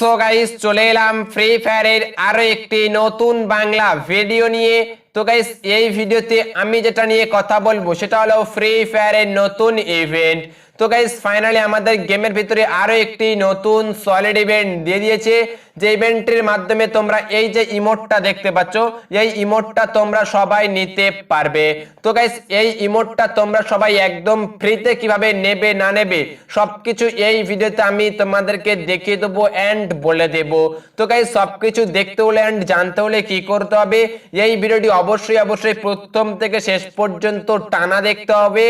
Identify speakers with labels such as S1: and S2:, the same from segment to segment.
S1: So guys চলে এলাম free ফায়ারের আরও একটি নতুন বাংলা ভিডিও নিয়ে। তো গাইস এই ভিডিওতে আমি যেটা নিয়ে কথা বলব, সেটা হলো ফ্রি ফায়ারের নতুন ইভেন্ট তো গাইস ফাইনালি আমাদের গেমের ভিতরে আরও একটি নতুন সলিড ইভেন্ট দিয়ে দিয়েছে। যে ইভেন্টের মাধ্যমে তোমরা এই যে ইমোটটা দেখতে পাচ্ছ, এই ইমোটটা তোমরা সবাই নিতে পারবে। তো গাইস এই ইমোটটা তোমরা সবাই একদম ফ্রিতে কীভাবে নেবে, না নেবে, সবকিছু এই ভিডিওতে আমি তোমাদেরকে দেখিয়ে দেবো এন্ড বলে দেব। তো গাইস সবকিছু দেখতে হলে এন্ড জানতে হলে কি করতে হবে, এই ভিডিওটি অবশ্যই অবশ্যই প্রথম থেকে শেষ পর্যন্ত টানা দেখতে হবে।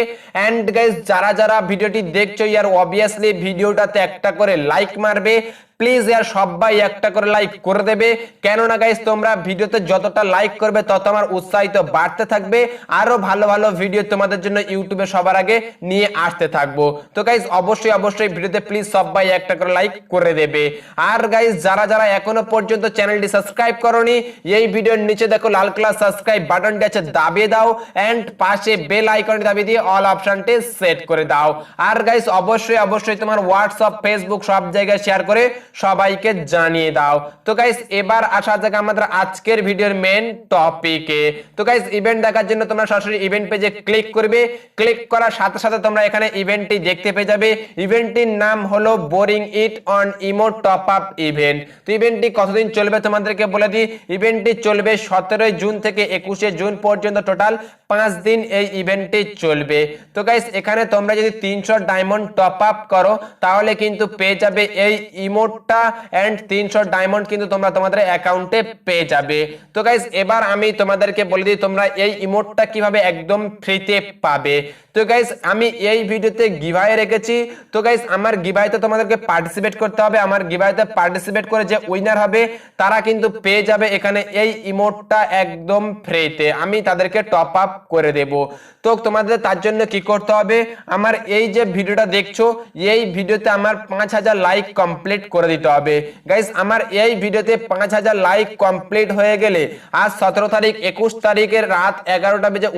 S1: এন্ড গাইস যারা যারা ভিডিওটি দেখছ ইয়ার অবভিয়াসলি ভিডিওটাতে একটা করে লাইক মারবে। প্লিজ ইয়ার সবাই একটা করে লাইক করে দেবে। কেননা গাইস তোমরা ভিডিওতে যতটা লাইক করবে, তত আমার উৎসাহিত বাড়তে থাকবে। আরও ভালো ভালো ভিডিও তোমাদের জন্য ইউটিউবে সবার আগে নিয়ে আসতে থাকব। তো গাইস অবশ্যই অবশ্যই ভিডিওতে প্লিজ সবাই একটা করে লাইক করে দেবে। আর গাইস যারা যারা এখনও পর্যন্ত চ্যানেলটি সাবস্ক্রাইব করনি, এই ভিডিওর নিচে দেখো লাল কালার সাবস্ক্রাইব বাটনটি আছে, দাবিয়ে দাও। এন্ড পাশে বেল আইকনটি দাবিয়ে দিয়ে অল অপশনটি সেট করে দাও। আর গাইস অবশ্যই অবশ্যই তোমার হোয়াটসঅ্যাপ ফেসবুক সব জায়গায় শেয়ার করে সবাইকে জানিয়ে দাও। তো গাইস এবার আসা যাক আমাদের আজকের ভিডিওর মেন টপিকে তো গাইস ইভেন্ট দেখার জন্য তোমরা সরাসরি ইভেন্ট পেজে ক্লিক করবে। ক্লিক করার সাথে সাথে তোমরা এখানে ইভেন্টটি দেখতে পেয়ে যাবে। ইভেন্টটির নাম হলো bring it on imo top up event তো ইভেন্টটি কতদিন চলবে তোমাদেরকে বলে দিই। ইভেন্টটি চলবে সতেরোই জুন থেকে একুশে জুন পর্যন্ত টোটাল পাঁচ দিন এই ইভেন্টটি চলবে। তো গাইস এখানে তোমরা যদি তিনশো ডায়মন্ড টপ আপ করো, তাহলে কিন্তু পেয়ে যাবে এই ইমোটটা এন্ড তিনশো ডায়মন্ড কিন্তু তোমরা তোমাদের অ্যাকাউন্টে পেয়ে যাবে। তো গাইস এবার আমি তোমাদেরকে বলে দিই, তোমরা এই ইমোটটা কীভাবে একদম ফ্রিতে পাবে। তো গাইস আমি এই ভিডিওতে গিভাই রেখেছি। তো গাইস আমার গিভাইতে তোমাদেরকে পার্টিসিপেট করতে হবে। আমার গিভাইতে পার্টিসিপেট করে যে উইনার হবে, তারা কিন্তু পেয়ে যাবে এখানে এই ইমোটটা একদম ফ্রিতে আমি তাদেরকে টপ আপ করে দেব। তো তোমাদের তার জন্য কি করতে হবে? আমার এই যে ভিডিওটা দেখছ, এই ভিডিওতে আমার পাঁচ হাজার লাইক কমপ্লিট করে দিতে হবে। গাইস আমার এই ভিডিওতে পাঁচ হাজার লাইক কমপ্লিট হয়ে গেলে আজ সতেরো তারিখ, একুশ তারিখের রাত এগারোটা বেজে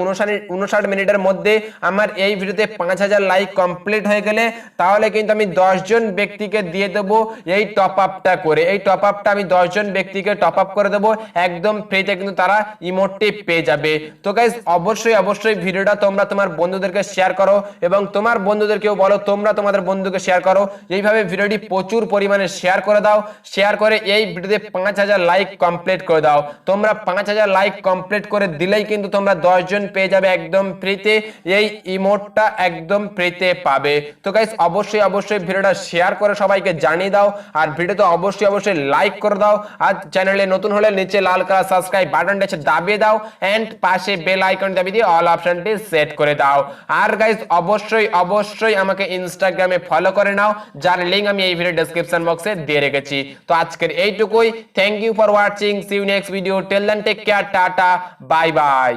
S1: উনষাট মিনিটের মধ্যে আমার এই ভিডিওতে পাঁচ হাজার লাইক কমপ্লিট হয়ে গেলে তাহলে কিন্তু আমি দশজন ব্যক্তিকে দিয়ে দেবো এই টপ আপটা করে। এই টপ আপটা আমি দশজন ব্যক্তিকে টপ আপ করে দেবো। একদম ফ্রিতে কিন্তু তারা ইমোটটি পেয়ে যাবে। তো গাইস অবশ্যই অবশ্যই ভিডিওটা তোমরা তোমার বন্ধুদেরকে শেয়ার করো এবং তোমার বন্ধুদেরকেও বলো, তোমরা তোমাদের বন্ধুকে শেয়ার করো। এইভাবে ভিডিওটি প্রচুর পরিমাণে শেয়ার করে দাও শেয়ার করে এই ভিডিওতে পাঁচ হাজার লাইক কমপ্লিট করে দাও। তোমরা পাঁচ হাজার লাইক কমপ্লিট করে দিলেই কিন্তু তোমরা দশজন পেয়ে যাবে একদম ফ্রিতে এই ইমোটটা একদম ফ্রিতে পাবে। তো গাইস অবশ্যই অবশ্যই ভিডিওটা শেয়ার করে সবাইকে জানিয়ে দাও, আর ভিডিওতে অবশ্যই অবশ্যই লাইক করে দাও, আর চ্যানেলে নতুন হলে নিচে লাল কালার সাবস্ক্রাইব বাটনটা দাবিয়ে দাও এন্ড পাশে বেল আইকন দাবিয়ে দিয়ে অল অপশনটি সেট করে দাও। আর গাইস অবশ্যই অবশ্যই আমাকে ইনস্টাগ্রামে ফলো করে নাও, যার লিংক আমি এই ভিডিও ডেসক্রিপশন বক্সে দিয়ে রেখেছি। তো আজকের এইটুকুই। Thank you for watching see next video till take care tata. Bye bye